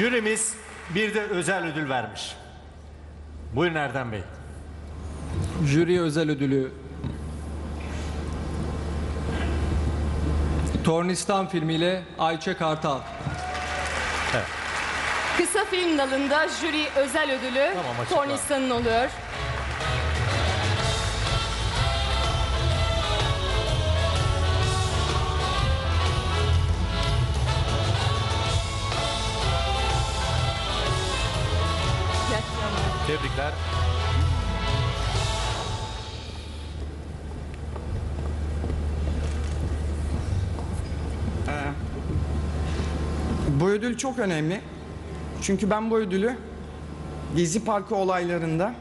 Jürimiz bir de özel ödül vermiş. Buyurun Erdem Bey. Jüri özel ödülü Tornistan filmiyle Ayça Kartal. Kısa film dalında jüri özel ödülü Tamam, açıkla. Tornistan'ın oluyor. Tebrikler. Bu ödül çok önemli. Çünkü ben bu ödülü Gezi Parkı olaylarında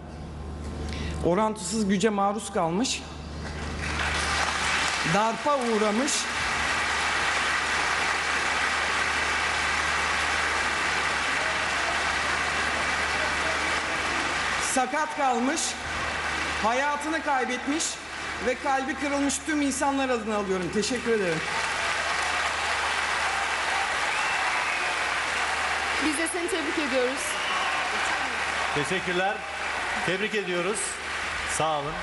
orantısız güce maruz kalmış, darpa uğramış, sakat kalmış, hayatını kaybetmiş ve kalbi kırılmış tüm insanlar adına alıyorum. Teşekkür ederim. Biz de seni tebrik ediyoruz. Teşekkürler. Tebrik ediyoruz. Sağ olun.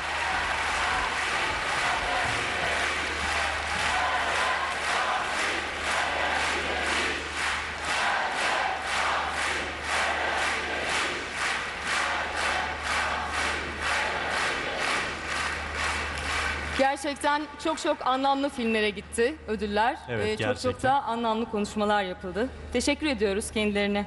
Gerçekten çok çok anlamlı filmlere gitti ödüller. Evet, Ee, çok çok gerçekten. da anlamlı konuşmalar yapıldı. Teşekkür ediyoruz kendilerine.